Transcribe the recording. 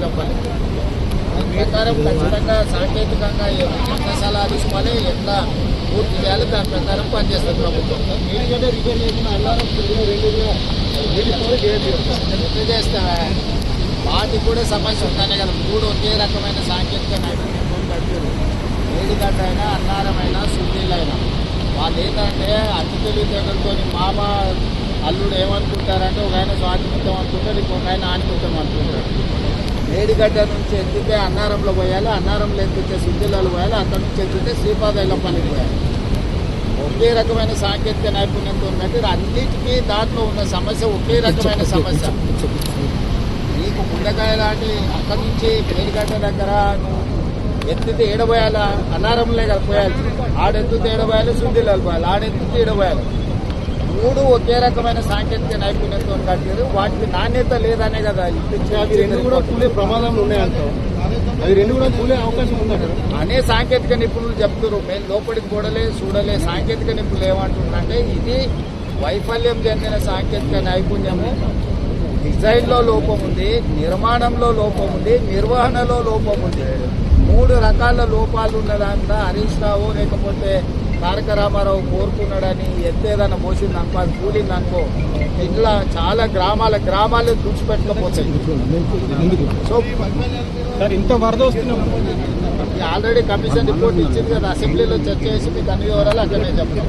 దాని ప్రకారం ఖచ్చితంగా సాంకేతికంగా ఎంత సలహా తీసుకోవాలి. ఎట్లా పూర్తి చేయాలి దాని ప్రకారం పనిచేస్తుంది ప్రభుత్వం. రిపేర్ చేస్తావా వాటికి కూడా సమస్య ఉంటానే కదా. మూడు ఒకే రకమైన సాంకేతిక నైపుణ్యంతో కట్టారు? వేడిగడ్డ అయినా అన్నారమైనా సున్నీళ్ళైనా వాళ్ళు ఏంటంటే అతి తెలివితేటలతో మామ అల్లుడు ఏమనుకుంటారంటే ఒక ఆయన స్వాతిముత్తం అనుకుంటారు ఇంకొక ఆయన ఆనిముత్తం అనుకుంటారు. వేడిగడ్డ నుంచి ఎత్తితే అన్నారంలో పోయాలి అన్నారంలో ఎత్తితే సుద్దిలలో పోయాలి అక్కడ నుంచి ఎత్తితే శ్రీపాదైల పనికి పోయాలి. ఒకే రకమైన సాంకేతిక నైపుణ్యంతో ఉన్నట్టు అన్నిటికీ దాంట్లో ఉన్న సమస్య ఒకే రకమైన సమస్య. నీకు గుండెకాయ లాంటి అక్కడి నుంచి పేరుగడ్డ దగ్గర నువ్వు ఎత్తితే ఏడబోయాలా? అన్నారంలే కదా పోయాలి. ఆడెత్తితే ఏడబోయాలి శుద్ధిలాలు పోయాలి. ఆడెత్తితే ఏడబోయాలి. మూడు ఒకే రకమైన సాంకేతిక నైపుణ్యంతో కట్టారు. వాటికి నాణ్యత లేదనే కదా అవి రెండు కూడా కూలే ప్రమాదంలో ఉన్నాయంటావు అవి రెండు కూడా కూలే అవకాశం అనే సాంకేతిక నిపుణులు చెప్తున్నారు. మేము లోపలికి కూడలే చూడలే సాంకేతిక నిపుణులు ఏమంటున్నారంటే ఇది వైఫల్యం చెందిన సాంకేతిక నైపుణ్యము. డిజైన్లో లోపం ఉంది నిర్మాణంలో లోపం ఉంది నిర్వహణలో లోపం ఉంది. మూడు రకాల లోపాలు ఉన్నదంతా హరీష్ రావు లేకపోతే తారక రామారావు కోరుకున్నాడని ఎత్తేదన్న పోసింది అనుకో అది కూలింది అనుకో ఇట్లా చాలా గ్రామాల గ్రామాలు తుడిచిపెట్టకపోతాయి. సో సార్ ఇంత వరద వస్తున్నాం ఆల్రెడీ కమిషన్ రిపోర్ట్ ఇచ్చింది కదా అసెంబ్లీలో చర్చ చేసి మీకు అన్ని వివరాలు అక్కడనే చెప్తాం